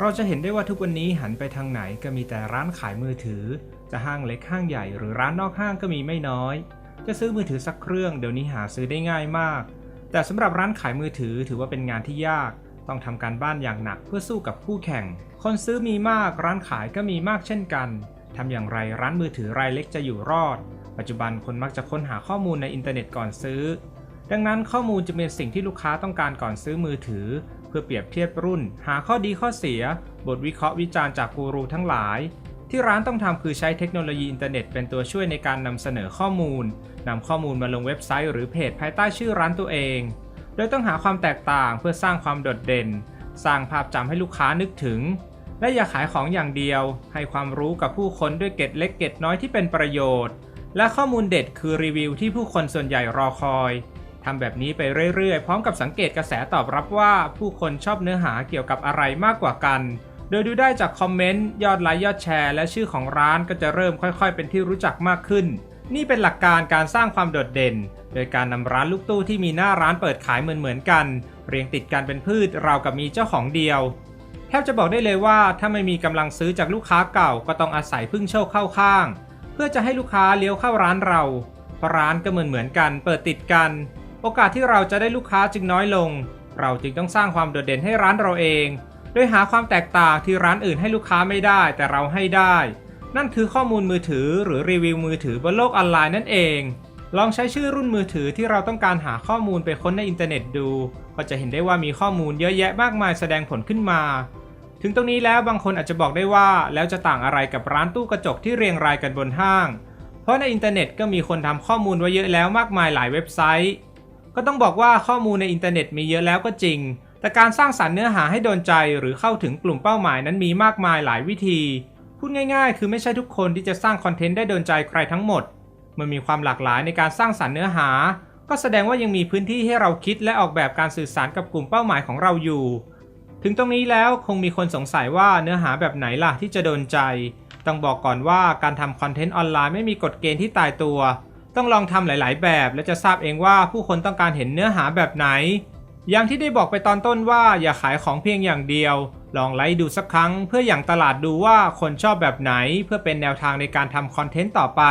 เราจะเห็นได้ว่าทุกวันนี้หันไปทางไหนก็มีแต่ร้านขายมือถือ จะห้างเล็กห้างใหญ่หรือร้านนอกห้างก็มีไม่น้อย จะซื้อมือถือสักเครื่องเดี๋ยวนี้หาซื้อได้ง่ายมาก แต่สำหรับร้านขายมือถือถือว่าเป็นงานที่ยาก ต้องทำการบ้านอย่างหนักเพื่อสู้กับคู่แข่ง คนซื้อมีมากร้านขายก็มีมากเช่นกันทำอย่างไรร้านมือถือรายเล็กจะอยู่รอด ปัจจุบันคนมักจะค้นหาข้อมูลในอินเทอร์เน็ตก่อนซื้อ ดังนั้นข้อมูลจะเป็นสิ่งที่ลูกค้าต้องการก่อนซื้อมือถือ เพื่อเปรียบเทียบรุ่น หาข้อดีข้อเสีย บทวิเคราะห์วิจารณ์จากกูรูทั้งหลาย ที่ร้านต้องทำคือใช้เทคโนโลยีอินเทอร์เน็ตเป็นตัวช่วยในการนำเสนอข้อมูลนำข้อมูลมาลงเว็บไซต์หรือเพจภายใต้ชื่อร้านตัวเอง โดยต้องหาความแตกต่างเพื่อสร้างความโดดเด่น สร้างภาพจำให้ลูกค้านึกถึง และอย่าขายของอย่างเดียว ให้ความรู้กับผู้คนด้วยเกร็ดเล็กเกร็ดน้อยที่เป็นประโยชน์ และข้อมูลเด็ดคือรีวิวที่ผู้คนส่วนใหญ่รอคอย ทำแบบนี้ไปเรื่อยๆ พร้อมกับสังเกตกระแสตอบรับว่าผู้คนชอบเนื้อหาเกี่ยวกับอะไรมากกว่ากัน โดยดูได้จากคอมเมนต์ยอดไลค์ยอดแชร์และชื่อของร้านก็จะเริ่มค่อยๆ เป็นที่รู้จักมากขึ้น นี่เป็นหลักการการสร้างความโดดเด่น โดยการนำร้านลูกตู้ที่มีหน้าร้านเปิดขายเหมือนๆกัน เรียงติดกันเป็นพืชราวกับมีเจ้าของเดียวแทบจะบอกได้เลยว่าถ้าไม่มีกำลังซื้อจากลูกค้าเก่าก็ต้องอาศัยพึ่งโชคเข้าข้าง เพื่อจะให้ลูกค้าเลี้ยวเข้าร้านเราเพราะร้านก็เหมือนเหมือนๆกัน เปิดติดกัน โอกาสที่เราจะได้ลูกค้าจึงน้อยลง เราจึงต้องสร้างความโดดเด่นให้ร้านเราเอง โดยหาความแตกต่างที่ร้านอื่นให้ลูกค้าไม่ได้แต่เราให้ได้ นั่นคือข้อมูลมือถือหรือรีวิวมือถือบนโลกออนไลน์นั่นเอง ลองใช้ชื่อรุ่นมือถือที่เราต้องการหาข้อมูลไปค้นในอินเทอร์เน็ตดู ก็จะเห็นได้ว่ามีข้อมูลเยอะแยะมากมายแสดงผลขึ้นมา ถึงตรงนี้แล้วบางคนอาจจะบอกได้ว่าแล้วจะต่างอะไรกับร้านตู้กระจกที่เรียงรายกันบนห้าง เพราะในอินเทอร์เน็ตก็มีคนทำข้อมูลไว้เยอะแล้วมากมายหลายเว็บไซต์ ก็ต้องบอกว่าข้อมูลในอินเทอร์เน็ตมีเยอะแล้วก็จริง แต่การสร้างสรรค์เนื้อหาให้โดนใจหรือเข้าถึงกลุ่มเป้าหมายนั้นมีมากมายหลายวิธี พูดง่ายๆ คือไม่ใช่ทุกคนที่จะสร้างคอนเทนต์ได้โดนใจใครทั้งหมดมื่อมีความหลากหลายในการสร้างสรรค์เนื้อหา ก็แสดงว่ายังมีพื้นที่ให้เราคิดและออกแบบการสื่อสารกับกลุ่มเป้าหมายของเราอยู่ ถึงตรงนี้แล้วคงมีคนสงสัยว่าเนื้อหาแบบไหนล่ะที่จะโดนใจ ต้องบอกก่อนว่าการทำคอนเทนต์ออนไลน์ไม่มีกฎเกณฑ์ที่ตายตัว ต้องลองทำหลาย ๆ แบบ และจะทราบเองว่าผู้คนต้องการเห็นเนื้อหาแบบไหน อย่างที่ได้บอกไปตอนต้นว่าอย่าขายของเพียงอย่างเดียว ลองไลฟ์ดูสักครั้ง เพื่ออย่างตลาดดูว่าคนชอบแบบไหน เพื่อเป็นแนวทางในการทำคอนเทนต์ต่อไป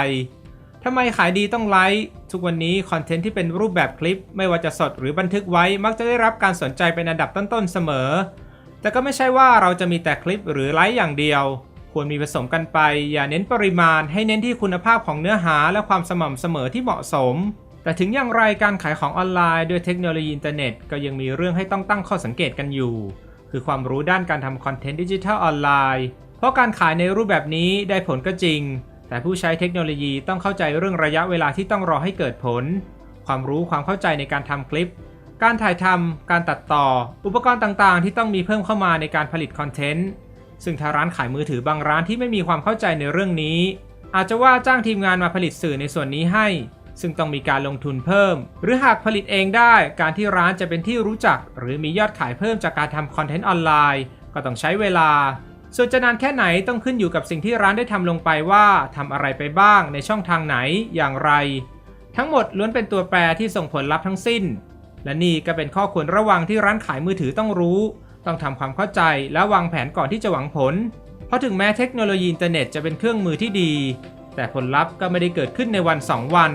ทำไมขายดีต้องไลฟ์ทุกวันนี้คอนเทนต์ที่เป็นรูปแบบคลิป ไม่ว่าจะสดหรือบันทึกไว้มักจะได้รับการสนใจเป็นอันดับต้น ๆ เสมอ แต่ก็ไม่ใช่ว่าเราจะมีแต่คลิปหรือไลฟ์อย่างเดียว ควรมีผสมกันไป อย่าเน้นปริมาณให้เน้นที่คุณภาพของเนื้อหาและความสม่ำเสมอที่เหมาะสม แต่ถึงอย่างไรการขายของออนไลน์ด้วยเทคโนโลยีอินเทอร์เน็ตก็ยังมีเรื่องให้ต้องตั้งข้อสังเกตกันอยู่ คือความรู้ด้านการทำคอนเทนต์ดิจิทัลออนไลน์ เพราะการขายในรูปแบบนี้ได้ผลก็จริง แต่ผู้ใช้เทคโนโลยีต้องเข้าใจเรื่องระยะเวลาที่ต้องรอให้เกิดผล ความรู้ความเข้าใจในการทำคลิป การถ่ายทำการตัดต่อ อุปกรณ์ต่างๆ ที่ต้องมีเพิ่มเข้ามาในการผลิตคอนเทนต์ ซึ่งถ้าร้านขายมือถือบางร้านที่ไม่มีความเข้าใจในเรื่องนี้ อาจจะว่าจ้างทีมงานมาผลิตสื่อในส่วนนี้ให้ ซึ่งต้องมีการลงทุนเพิ่ม หรือหากผลิตเองได้การที่ร้านจะเป็นที่รู้จัก หรือมียอดขายเพิ่มจากการทำคอนเทนต์ออนไลน์ ก็ต้องใช้เวลา ส่วนจะนานแค่ไหนต้องขึ้นอยู่กับสิ่งที่ร้านได้ทำลงไปว่าทำอะไรไปบ้างในช่องทางไหนอย่างไร ทั้งหมดล้วนเป็นตัวแปรที่ส่งผลลัพธ์ทั้งสิ้น และนี่ก็เป็นข้อควรระวังที่ร้านขายมือถือต้องรู้ ต้องทำความเข้าใจและวางแผนก่อนที่จะหวังผล เพราะถึงแม้เทคโนโลยีอินเทอร์เน็ตจะเป็นเครื่องมือที่ดี แต่ผลลัพธ์ก็ไม่ได้เกิดขึ้นในวัน 2 วัน